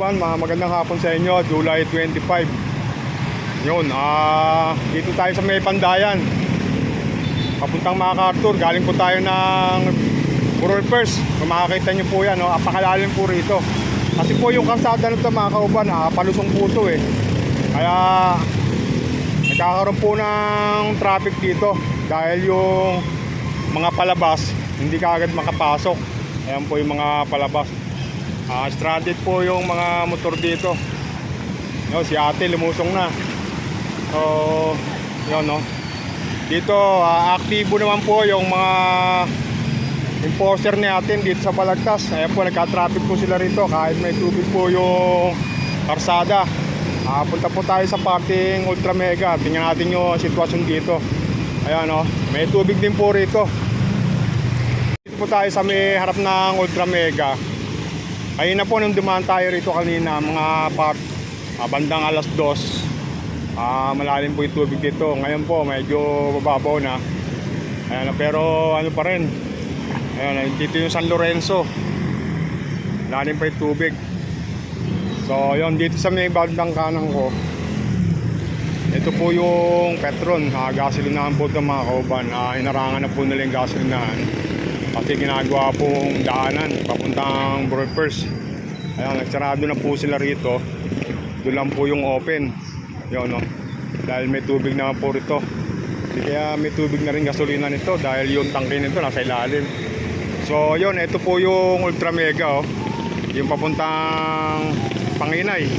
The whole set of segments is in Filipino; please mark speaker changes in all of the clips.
Speaker 1: Mga magandang hapon sa inyo, July 25. Yun, ah, dito tayo sa may pandayan. Papuntang MacArthur, galing po tayo ng Burol First. Kung makakita nyo po yan, no, apakalalim po rito. Kasi po yung kalsada nito mga kauban, ah, palusong po ito eh. Kaya nagkakaroon po ng traffic dito dahil yung mga palabas hindi ka agad makapasok. Ayan po yung mga palabas. Ah, stranded po yung mga motor dito. No, si ate lumusong na. So, yun no. Dito, ah, aktibo naman po yung mga enforcer ni atin dito sa Balagtas. Ayan po, nagka-traffic po sila rito kahit may tubig po yung karsada. Ah, punta po tayo sa parting Ultra Mega. Tingnan natin yung sitwasyon dito. Ayan no, may tubig din po rito. Dito po tayo sa may harap ng Ultra Mega. Ayun na po nung dumaan tayo rito kanina, mga part ah, bandang alas dos. Ah, malalim po yung tubig dito. Ngayon po medyo bababaw na. Ayan, na, pero ano pa rin. Ayan, dito yung San Lorenzo. Malalim pa yung tubig. So, yun dito sa may bandang kanan ko. Ito po yung Petron, uh, gasolinahan po ito mga kauban. Ah, inarangan na po nila yung gasolinahan. Kasi ginagawa pong daanan papuntang Burpers. Ayan, nagsarado na po sila rito. Doon lang po yung open. Yun, no? Dahil may tubig naman po rito. Di Kaya may tubig na rin gasolina nito dahil yung tangke nito nasa ilalim. So, yun, ito po yung Ultra Mega, oh. Yung papuntang Panginay.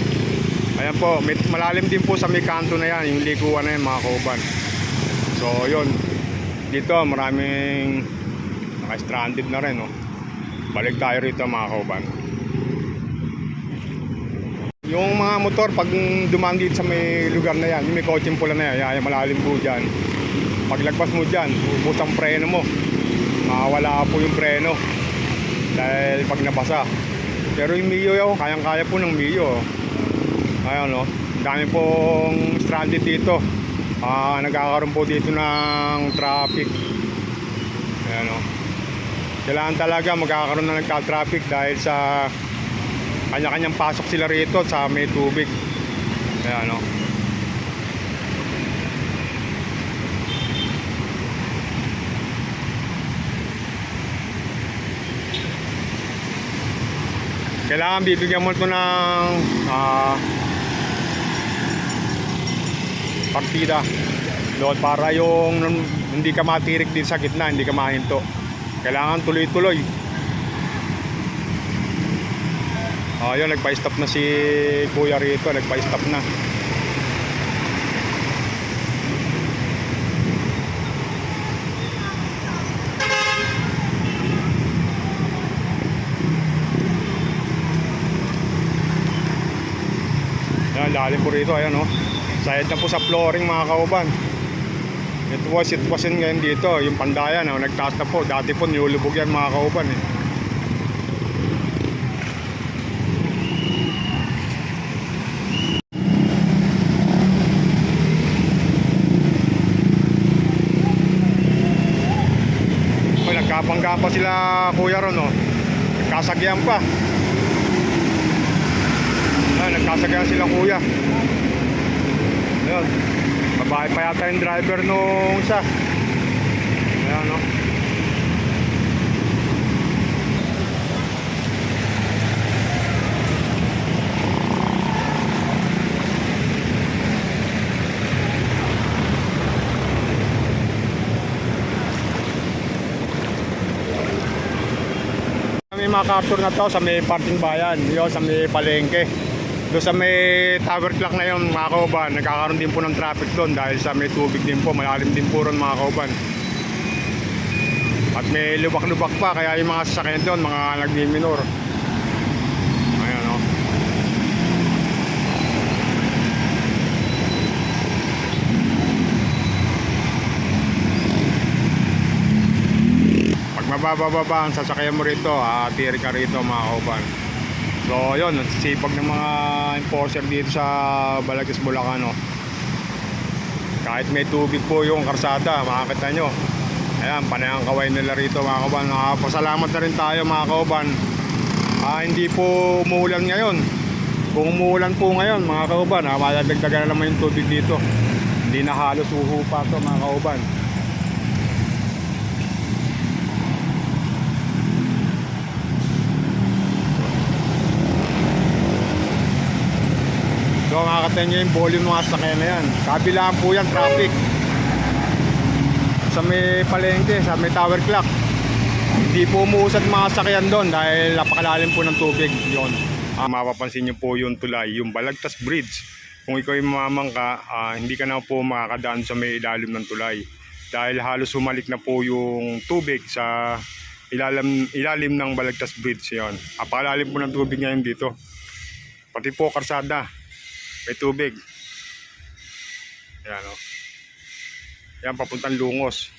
Speaker 1: Ayan po, may, malalim din po sa may kanto na yan, yung likuan na yan mga kauban. So, yun. Dito, maraming naka-stranded na rin, no? Balik tayo rito mga kauban. Yung mga motor, pag dumaan dito sa may lugar na yan, yung may coaching pula na yan, yan, malalim po dyan. Pag lagpas mo dyan, ubos ang preno mo. Mawala po yung preno. Dahil pag nabasa. Pero yung Mio yun, kayang-kaya po ng Mio. Ayun, no? Ang dami pong stranded dito. Ah, nagkakaroon po dito ng traffic. Ayan, no? Kailangan talaga magkakaroon na nagka-traffic dahil sa kanya-kanyang pasok sila rito sa may tubig. Ayan, no? Kailangan bibigyan mo ito ng ah, partida doon para yung hindi ka matirik din sa gitna, hindi ka mahinto. Kailangan tuloy-tuloy. Ah, yun, nagpa-stop na si Kuya rito, nagpa-stop na. Yan, lalim po rito, ayan oh. Sahid na po sa flooring mga kauban. Ito sitwasyon ngayon dito, yung pandayan, oh, nagtaas na po. Dati po nilulubog yan mga kauban eh. Oh, nagkapangga pa sila kuya ron, oh. Nagkasagyan pa. Ah, nagkasagyan sila kuya. Ayun. Babae pa yata yung driver nung isa. Ayan, no? May MacArthur na to sa may parting bayan, yun sa may palengke. Doon sa may tower clock na yun mga kauban, nagkakaroon din po ng traffic doon dahil sa may tubig din po, malalim din po ron mga kauban. At may lubak-lubak pa, kaya yung mga sasakyan doon, mga nagmiminor. Ayan o. Pag mabababa ang sasakyan mo rito, atiri ka rito mga kauban. So yun, sipag ng mga enforcer dito sa Balagtas, Bulacan. No? Kahit may tubig po yung karsada, makakita nyo. Ayan, panay ang kaway nila rito mga kauban. Nakapasalamat na rin tayo mga kauban. Ah, hindi po umuulan ngayon. Kung umuulan po ngayon mga kauban, ha, madadagdagan na naman yung tubig dito. Hindi na halos uhupa to mga kauban. Makakatayin nyo yung volume ng mga sakyan na yan. Kabilaan po yan, traffic. Sa may palengke, sa may tower clock. Hindi po umuusad mga sakyan doon dahil napakalalim po ng tubig yon. Ah, mapapansin nyo po yung tulay, yung Balagtas Bridge. Kung ikaw yung mamangka, ah, hindi ka na po makakadaan sa may ilalim ng tulay. Dahil halos humalik na po yung tubig sa ilalim, ilalim ng Balagtas Bridge yon. Napakalalim po ng tubig ngayon dito. Pati po karsada, may tubig. Yan o. Yan, papuntang lungos.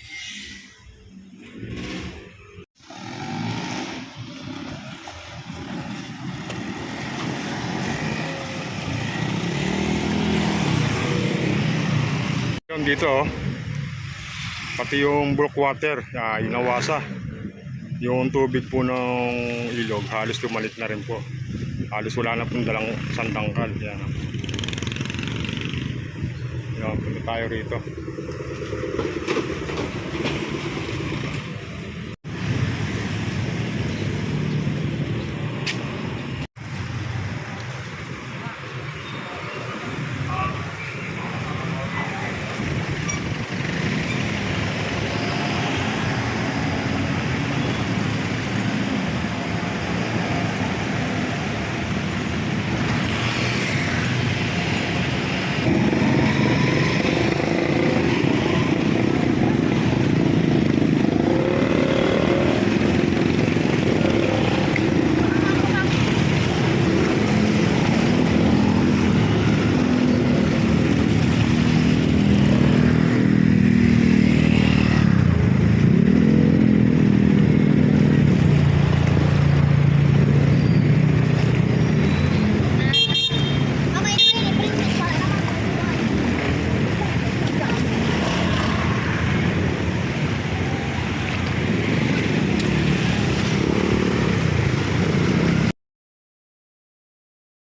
Speaker 1: Yung dito oh. Pati yung brook water, ah, inawasa. Yung tubig po ng ilog, halos tumalit na rin po. Halos wala na pong dalang sandangkal. Yan. oh. Tayo rito.